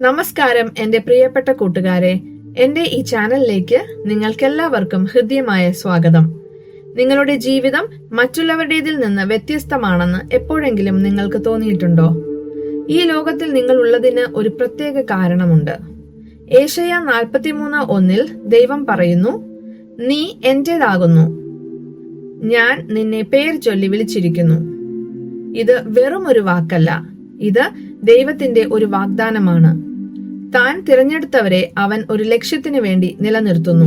നമസ്കാരം എന്റെ പ്രിയപ്പെട്ട കൂട്ടുകാരെ. എന്റെ ഈ ചാനലിലേക്ക് നിങ്ങൾക്കെല്ലാവർക്കും ഹൃദ്യമായ സ്വാഗതം. നിങ്ങളുടെ ജീവിതം മറ്റുള്ളവരുടേതിൽ നിന്ന് വ്യത്യസ്തമാണെന്ന് എപ്പോഴെങ്കിലും നിങ്ങൾക്ക് തോന്നിയിട്ടുണ്ടോ? ഈ ലോകത്തിൽ നിങ്ങൾ ഉള്ളതിന് ഒരു പ്രത്യേക കാരണമുണ്ട്. ഏഷ്യ നാൽപ്പത്തിമൂന്ന് ഒന്നിൽ ദൈവം പറയുന്നു നീ എന്റേതാകുന്നു ഞാൻ നിന്നെ പേര് ചൊല്ലി വിളിച്ചിരിക്കുന്നു. ഇത് വെറും ഒരു വാക്കല്ല. ഇത് ദൈവത്തിന്റെ ഒരു വാഗ്ദാനമാണ്. താൻ തിരഞ്ഞെടുത്തവരെ അവൻ ഒരു ലക്ഷ്യത്തിനു വേണ്ടി നിലനിർത്തുന്നു.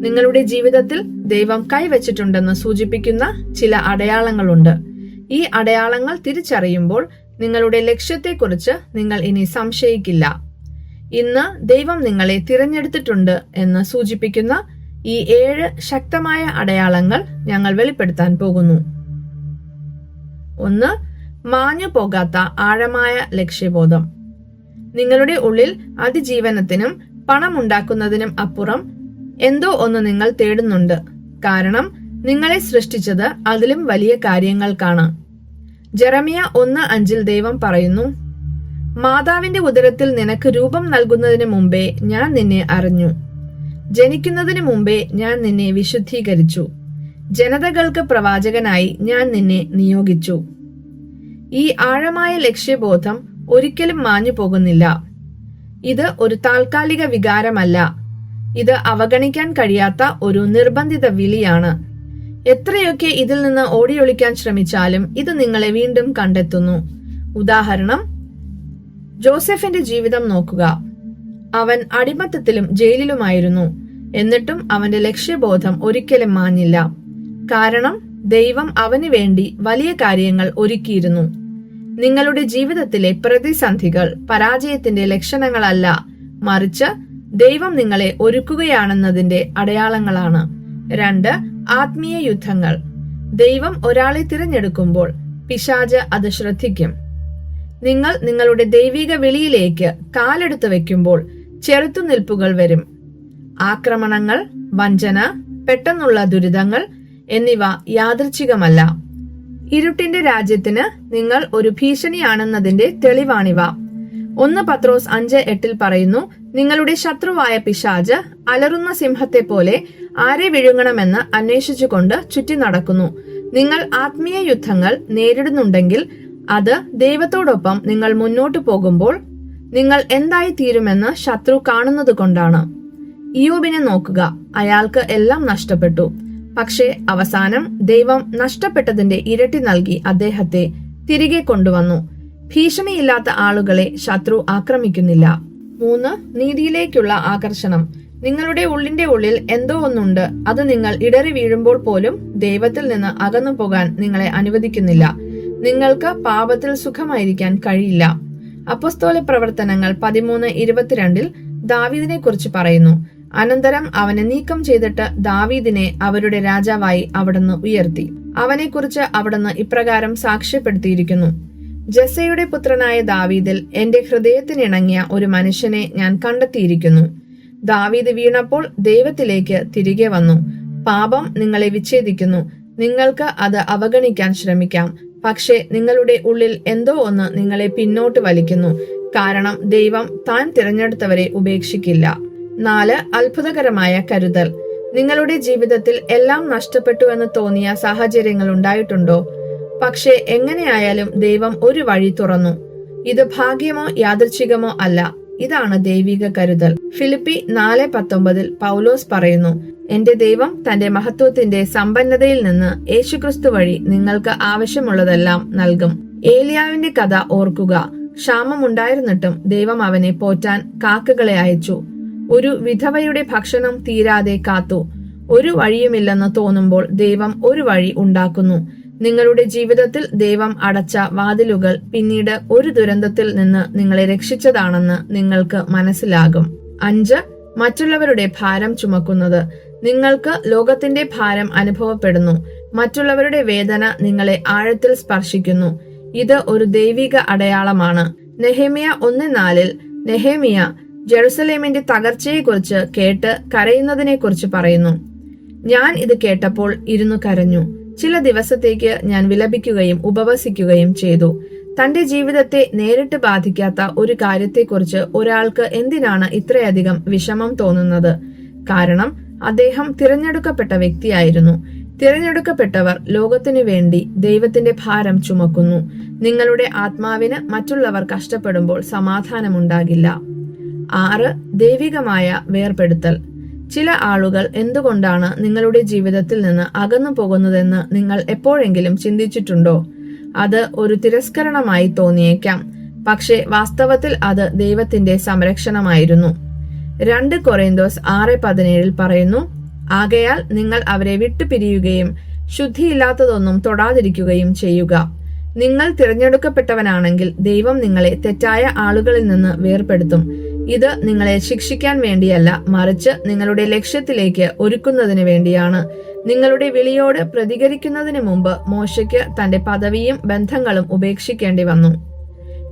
നിങ്ങളുടെ ജീവിതത്തിൽ ദൈവം കൈവച്ചിട്ടുണ്ടെന്ന് സൂചിപ്പിക്കുന്ന ചില അടയാളങ്ങളുണ്ട്. ഈ അടയാളങ്ങൾ തിരിച്ചറിയുമ്പോൾ നിങ്ങളുടെ ലക്ഷ്യത്തെക്കുറിച്ച് നിങ്ങൾ ഇനി സംശയിക്കില്ല. ഇന്ന് ദൈവം നിങ്ങളെ തിരഞ്ഞെടുത്തിട്ടുണ്ട് എന്ന് സൂചിപ്പിക്കുന്ന ഈ ഏഴ് ശക്തമായ അടയാളങ്ങൾ ഞങ്ങൾ വെളിപ്പെടുത്താൻ പോകുന്നു. ഒന്ന് മാഞ്ഞു പോകാത്ത ആഴമായ ലക്ഷ്യബോധം. നിങ്ങളുടെ ഉള്ളിൽ അതിജീവനത്തിനും പണമുണ്ടാക്കുന്നതിനും അപ്പുറം എന്തോ ഒന്ന് നിങ്ങൾ തേടുന്നുണ്ട്. കാരണം നിങ്ങളെ സൃഷ്ടിച്ചത് അതിലും വലിയ കാര്യങ്ങൾക്കാണ്. ജെറമിയ ഒന്ന് അഞ്ചിൽ ദൈവം പറയുന്നു മാതാവിന്റെ ഉദരത്തിൽ നിനക്ക് രൂപം നൽകുന്നതിന് മുമ്പേ ഞാൻ നിന്നെ അറിഞ്ഞു. ജനിക്കുന്നതിന് മുമ്പേ ഞാൻ നിന്നെ വിശുദ്ധീകരിച്ചു. ജനതകൾക്ക് പ്രവാചകനായി ഞാൻ നിന്നെ നിയോഗിച്ചു. ഈ ആഴമായ ലക്ഷ്യബോധം ഒരിക്കലും മാഞ്ഞു പോകുന്നില്ല. ഇത് ഒരു താൽക്കാലിക വികാരമല്ല. ഇത് അവഗണിക്കാൻ കഴിയാത്ത ഒരു നിർബന്ധിത വിളിയാണ്. എത്രയൊക്കെ ഇതിൽ നിന്ന് ഓടിയൊളിക്കാൻ ശ്രമിച്ചാലും ഇത് നിങ്ങളെ വീണ്ടും കണ്ടെത്തുന്നു. ഉദാഹരണം ജോസഫിന്റെ ജീവിതം നോക്കുക. അവൻ അടിമത്തത്തിലും ജയിലിലുമായിരുന്നു. എന്നിട്ടും അവന്റെ ലക്ഷ്യബോധം ഒരിക്കലും മാഞ്ഞില്ല. കാരണം ദൈവം അവന് വേണ്ടി വലിയ കാര്യങ്ങൾ ഒരുക്കിയിരുന്നു. നിങ്ങളുടെ ജീവിതത്തിലെ പ്രതിസന്ധികൾ പരാജയത്തിന്റെ ലക്ഷണങ്ങളല്ല. മറിച്ച് ദൈവം നിങ്ങളെ ഒരുക്കുകയാണെന്നതിന്റെ അടയാളങ്ങളാണ്. രണ്ട് ആത്മീയ യുദ്ധങ്ങൾ. ദൈവം ഒരാളെ തിരഞ്ഞെടുക്കുമ്പോൾ പിശാജ് അത് ശ്രദ്ധിക്കും. നിങ്ങൾ നിങ്ങളുടെ ദൈവിക വിളിയിലേക്ക് കാലെടുത്ത് വെക്കുമ്പോൾ ചെറുത്തുനിൽപ്പുകൾ വരും. ആക്രമണങ്ങൾ വഞ്ചന പെട്ടെന്നുള്ള ദുരിതങ്ങൾ എന്നിവ യാദൃച്ഛികമല്ല. ഇരുട്ടിന്റെ രാജ്യത്തിന് നിങ്ങൾ ഒരു ഭീഷണിയാണെന്നതിന്റെ തെളിവാണിവ. ഒന്ന് പത്രോസ് അഞ്ച് എട്ടിൽ പറയുന്നു നിങ്ങളുടെ ശത്രുവായ പിശാജ് അലറുന്ന സിംഹത്തെ പോലെ ആരെ വിഴുങ്ങണമെന്ന് അന്വേഷിച്ചുകൊണ്ട് ചുറ്റി നടക്കുന്നു. നിങ്ങൾ ആത്മീയ യുദ്ധങ്ങൾ നേരിടുന്നുണ്ടെങ്കിൽ അത് ദൈവത്തോടൊപ്പം നിങ്ങൾ മുന്നോട്ടു പോകുമ്പോൾ നിങ്ങൾ എന്തായി തീരുമെന്ന് ശത്രു കാണുന്നത് കൊണ്ടാണ് ഇയോബിനെ നോക്കുക. അയാൾക്ക് എല്ലാം നഷ്ടപ്പെട്ടു. പക്ഷേ അവസാനം ദൈവം നഷ്ടപ്പെട്ടതിന്റെ ഇരട്ടി നൽകി അദ്ദേഹത്തെ തിരികെ കൊണ്ടുവന്നു. ഭീഷണിയില്ലാത്ത ആളുകളെ ശത്രു ആക്രമിക്കുന്നില്ല. മൂന്ന് നീതിയിലേക്കുള്ള ആകർഷണം. നിങ്ങളുടെ ഉള്ളിന്റെ ഉള്ളിൽ എന്തോ ഒന്നുണ്ട്. അത് നിങ്ങൾ ഇടറി വീഴുമ്പോൾ പോലും ദൈവത്തിൽ നിന്ന് അകന്നു പോകാൻ നിങ്ങളെ അനുവദിക്കുന്നില്ല. നിങ്ങൾക്ക് പാപത്തിൽ സുഖമായിരിക്കാൻ കഴിയില്ല. അപ്പസ്തോല പ്രവർത്തനങ്ങൾ പതിമൂന്ന് ഇരുപത്തിരണ്ടിൽ ദാവീദിനെ കുറിച്ച് പറയുന്നു. അനന്തരം അവനെ നീക്കം ചെയ്തിട്ട് ദാവീദിനെ അവരുടെ രാജാവായി അവിടുന്ന് ഉയർത്തി. അവനെക്കുറിച്ച് അവിടുന്ന് ഇപ്രകാരം സാക്ഷ്യപ്പെടുത്തിയിരിക്കുന്നു. ജസയുടെ പുത്രനായ ദാവീദിൽ എന്റെ ഹൃദയത്തിനിണങ്ങിയ ഒരു മനുഷ്യനെ ഞാൻ കണ്ടെത്തിയിരിക്കുന്നു. ദാവീദ് വീണപ്പോൾ ദൈവത്തിലേക്ക് തിരികെ വന്നു. പാപം നിങ്ങളെ വിച്ഛേദിക്കുന്നു. നിങ്ങൾക്ക് അത് അവഗണിക്കാൻ ശ്രമിക്കാം. പക്ഷേ നിങ്ങളുടെ ഉള്ളിൽ എന്തോ ഒന്ന് നിങ്ങളെ പിന്നോട്ട് വലിക്കുന്നു. കാരണം ദൈവം താൻ തിരഞ്ഞെടുത്തവരെ ഉപേക്ഷിക്കില്ല. നാല് അത്ഭുതകരമായ കരുതൽ. നിങ്ങളുടെ ജീവിതത്തിൽ എല്ലാം നഷ്ടപ്പെട്ടു എന്ന് തോന്നിയ സാഹചര്യങ്ങൾ ഉണ്ടായിട്ടുണ്ടോ? പക്ഷേ എങ്ങനെയായാലും ദൈവം ഒരു വഴി തുറന്നു. ഇത് ഭാഗ്യമോ യാദൃച്ഛികമോ അല്ല. ഇതാണ് ദൈവിക കരുതൽ. ഫിലിപ്പി നാല് പത്തൊമ്പതിൽ പൗലോസ് പറയുന്നു എന്റെ ദൈവം തന്റെ മഹത്വത്തിന്റെ സമ്പന്നതയിൽ നിന്ന് യേശുക്രിസ്തു വഴി നിങ്ങൾക്ക് ആവശ്യമുള്ളതെല്ലാം നൽകും. ഏലിയാവിന്റെ കഥ ഓർക്കുക. ക്ഷാമമുണ്ടായിരുന്നിട്ടും ദൈവം അവനെ പോറ്റാൻ കാക്കകളെ അയച്ചു. ഒരു വിധവയുടെ ഭക്ഷണം തീരാതെ കാത്തു. ഒരു വഴിയുമില്ലെന്ന് തോന്നുമ്പോൾ ദൈവം ഒരു വഴി ഉണ്ടാക്കുന്നു. നിങ്ങളുടെ ജീവിതത്തിൽ ദൈവം അടച്ച വാതിലുകൾ പിന്നീട് ഒരു ദുരന്തത്തിൽ നിന്ന് നിങ്ങളെ രക്ഷിച്ചതാണെന്ന് നിങ്ങൾക്ക് മനസ്സിലാകും. അഞ്ച് മറ്റുള്ളവരുടെ ഭാരം ചുമക്കുന്നത്. നിങ്ങൾക്ക് ലോകത്തിന്റെ ഭാരം അനുഭവപ്പെടുന്നു. മറ്റുള്ളവരുടെ വേദന നിങ്ങളെ ആഴത്തിൽ സ്പർശിക്കുന്നു. ഇത് ഒരു ദൈവിക അടയാളമാണ്. നെഹേമിയ ഒന്ന് നാലിൽ നെഹേമിയ ജെറുസലേമിന്റെ തകർച്ചയെക്കുറിച്ച് കേട്ട് കരയുന്നതിനെക്കുറിച്ച് പറയുന്നു. ഞാൻ ഇത് കേട്ടപ്പോൾ ഇരുന്നു കരഞ്ഞു. ചില ദിവസത്തേക്ക് ഞാൻ വിലപിക്കുകയും ഉപവസിക്കുകയും ചെയ്തു. തന്റെ ജീവിതത്തെ നേരിട്ട് ബാധിക്കാത്ത ഒരു കാര്യത്തെക്കുറിച്ച് ഒരാൾക്ക് എന്തിനാണ് ഇത്രയധികം വിഷമം തോന്നുന്നത്? കാരണം അദ്ദേഹം തിരഞ്ഞെടുക്കപ്പെട്ട വ്യക്തിയായിരുന്നു. തിരഞ്ഞെടുക്കപ്പെട്ടവർ ലോകത്തിനു വേണ്ടി ദൈവത്തിന്റെ ഭാരം ചുമക്കുന്നു. നിങ്ങളുടെ ആത്മാവിന് മറ്റുള്ളവർ കഷ്ടപ്പെടുമ്പോൾ സമാധാനമുണ്ടാകില്ല. ആറ് ദൈവികമായ വേർപെടുത്തൽ. ചില ആളുകൾ എന്തുകൊണ്ടാണ് നിങ്ങളുടെ ജീവിതത്തിൽ നിന്ന് അകന്നു പോകുന്നതെന്ന് നിങ്ങൾ എപ്പോഴെങ്കിലും ചിന്തിച്ചിട്ടുണ്ടോ? അത് ഒരു തിരസ്കരണമായി തോന്നിയേക്കാം. പക്ഷേ വാസ്തവത്തിൽ അത് ദൈവത്തിന്റെ സംരക്ഷണമായിരുന്നു. രണ്ട് കൊറേന്തോസ് ആറ് പതിനേഴിൽ പറയുന്നു ആകയാൽ നിങ്ങൾ അവരെ വിട്ടുപിരിയുകയും ശുദ്ധിയില്ലാത്തതൊന്നും തൊടാതിരിക്കുകയും ചെയ്യുക. നിങ്ങൾ തിരഞ്ഞെടുക്കപ്പെട്ടവനാണെങ്കിൽ ദൈവം നിങ്ങളെ തെറ്റായ ആളുകളിൽ നിന്ന് വേർപെടുത്തും. ഇത് നിങ്ങളെ ശിക്ഷിക്കാൻ വേണ്ടിയല്ല മറിച്ച് നിങ്ങളുടെ ലക്ഷ്യത്തിലേക്ക് ഒരുക്കുന്നതിന് വേണ്ടിയാണ്. നിങ്ങളുടെ വിളിയോട് പ്രതികരിക്കുന്നതിന് മുമ്പ് മോശയ്ക്ക് തന്റെ പദവിയും ബന്ധങ്ങളും ഉപേക്ഷിക്കേണ്ടി വന്നു.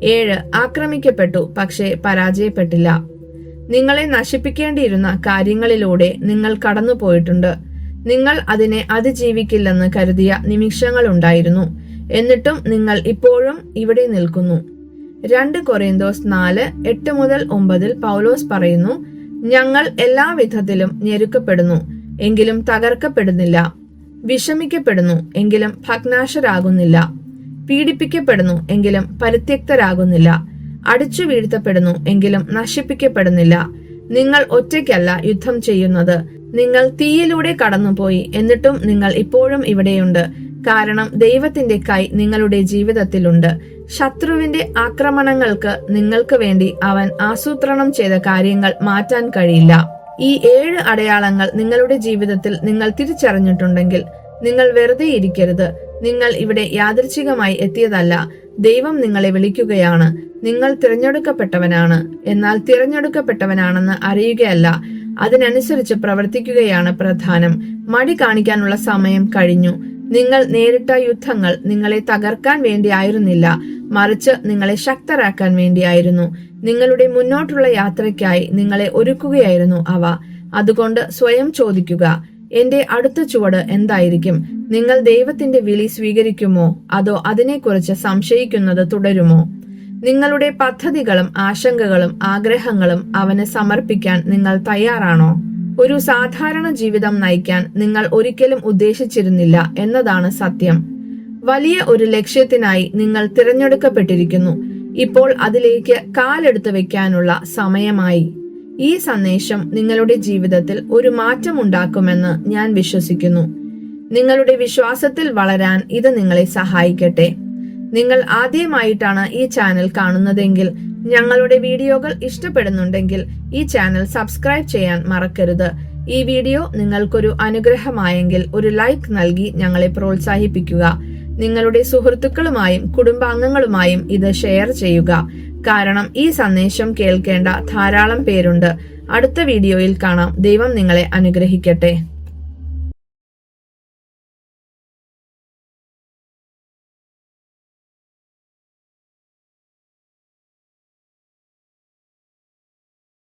ഏഴ് ആക്രമിക്കപ്പെട്ടു പക്ഷേ പരാജയപ്പെട്ടില്ല. നിങ്ങളെ നശിപ്പിക്കേണ്ടിയിരുന്ന കാര്യങ്ങളിലൂടെ നിങ്ങൾ കടന്നുപോയിട്ടുണ്ട്. നിങ്ങൾ അതിനെ അതിജീവിക്കില്ലെന്ന് കരുതിയ നിമിഷങ്ങളുണ്ടായിരുന്നു. എന്നിട്ടും നിങ്ങൾ ഇപ്പോഴും ഇവിടെ നിൽക്കുന്നു. രണ്ട് കൊറിന്തോസ് നാല് എട്ട് മുതൽ ഒമ്പതിൽ പൗലോസ് പറയുന്നു ഞങ്ങൾ എല്ലാ വിധത്തിലും ഞെരുക്കപ്പെടുന്നു എങ്കിലും തകർക്കപ്പെടുന്നില്ല. വിഷമിക്കപ്പെടുന്നു എങ്കിലും ഭഗ്നാശരാകുന്നില്ല. പീഡിപ്പിക്കപ്പെടുന്നു എങ്കിലും പരിത്യക്തരാകുന്നില്ല. അടിച്ചു വീഴ്ത്തപ്പെടുന്നു എങ്കിലും നശിപ്പിക്കപ്പെടുന്നില്ല. നിങ്ങൾ ഒറ്റയ്ക്കല്ല യുദ്ധം ചെയ്യുന്നത്. നിങ്ങൾ തീയിലൂടെ കടന്നുപോയി എന്നിട്ടും നിങ്ങൾ ഇപ്പോഴും ഇവിടെയുണ്ട്. കാരണം ദൈവത്തിന്റെ കൈ നിങ്ങളുടെ ജീവിതത്തിലുണ്ട്. ശത്രുവിന്റെ ആക്രമണങ്ങൾക്ക് നിങ്ങൾക്ക് വേണ്ടി അവൻ ആസൂത്രണം ചെയ്ത കാര്യങ്ങൾ മാറ്റാൻ കഴിയില്ല. ഈ ഏഴ് അടയാളങ്ങൾ നിങ്ങളുടെ ജീവിതത്തിൽ നിങ്ങൾ തിരിച്ചറിഞ്ഞിട്ടുണ്ടെങ്കിൽ നിങ്ങൾ വെറുതെ ഇരിക്കരുത്. നിങ്ങൾ ഇവിടെ യാദൃച്ഛികമായി എത്തിയതല്ല ദൈവം നിങ്ങളെ വിളിക്കുകയാണ്. നിങ്ങൾ തിരഞ്ഞെടുക്കപ്പെട്ടവനാണ് എന്നാൽ തിരഞ്ഞെടുക്കപ്പെട്ടവനാണെന്ന് അറിയുകയല്ല. അതിനനുസരിച്ച് പ്രവർത്തിക്കുകയാണ് പ്രധാനം. മടി കാണിക്കാനുള്ള സമയം കഴിഞ്ഞു. നിങ്ങൾ നേരിട്ട യുദ്ധങ്ങൾ നിങ്ങളെ തകർക്കാൻ വേണ്ടിയായിരുന്നില്ല മറിച്ച് നിങ്ങളെ ശക്തരാക്കാൻ വേണ്ടിയായിരുന്നു നിങ്ങളുടെ മുന്നോട്ടുള്ള യാത്രയ്ക്കായി നിങ്ങളെ ഒരുക്കുകയായിരുന്നു അവ. അതുകൊണ്ട് സ്വയം ചോദിക്കുക എന്റെ അടുത്ത ചുവട് എന്തായിരിക്കും? നിങ്ങൾ ദൈവത്തിന്റെ വിളി സ്വീകരിക്കുമോ? അതോ അതിനെക്കുറിച്ച് സംശയിക്കുന്നത് തുടരുമോ? നിങ്ങളുടെ പദ്ധതികളും ആശങ്കകളും ആഗ്രഹങ്ങളും അവന് സമർപ്പിക്കാൻ നിങ്ങൾ തയ്യാറാണോ? ഒരു സാധാരണ ജീവിതം നയിക്കാൻ നിങ്ങൾ ഒരിക്കലും ഉദ്ദേശിച്ചിരുന്നില്ല എന്നതാണ് സത്യം. വലിയ ഒരു ലക്ഷ്യത്തിനായി നിങ്ങൾ തിരഞ്ഞെടുക്കപ്പെട്ടിരിക്കുന്നു. ഇപ്പോൾ അതിലേക്ക് കാലെടുത്തു വെക്കാനുള്ള സമയമായി. ഈ സന്ദേശം നിങ്ങളുടെ ജീവിതത്തിൽ ഒരു മാറ്റമുണ്ടാക്കുമെന്ന് ഞാൻ വിശ്വസിക്കുന്നു. നിങ്ങളുടെ വിശ്വാസത്തിൽ വളരാൻ ഇത് നിങ്ങളെ സഹായിക്കട്ടെ. നിങ്ങൾ ആദ്യമായിട്ടാണ് ഈ ചാനൽ കാണുന്നതെങ്കിൽ ഞങ്ങളുടെ വീഡിയോകൾ ഇഷ്ടപ്പെടുന്നുണ്ടെങ്കിൽ ഈ ചാനൽ സബ്സ്ക്രൈബ് ചെയ്യാൻ മറക്കരുത്. ഈ വീഡിയോ നിങ്ങൾക്കൊരു അനുഗ്രഹമായെങ്കിൽ ഒരു ലൈക്ക് നൽകി ഞങ്ങളെ പ്രോത്സാഹിപ്പിക്കുക. നിങ്ങളുടെ സുഹൃത്തുക്കളുമായും കുടുംബാംഗങ്ങളുമായും ഇത് ഷെയർ ചെയ്യുക. കാരണം ഈ സന്ദേശം കേൾക്കേണ്ട ധാരാളം പേരുണ്ട്. അടുത്ത വീഡിയോയിൽ കാണാം. ദൈവം നിങ്ങളെ അനുഗ്രഹിക്കട്ടെ.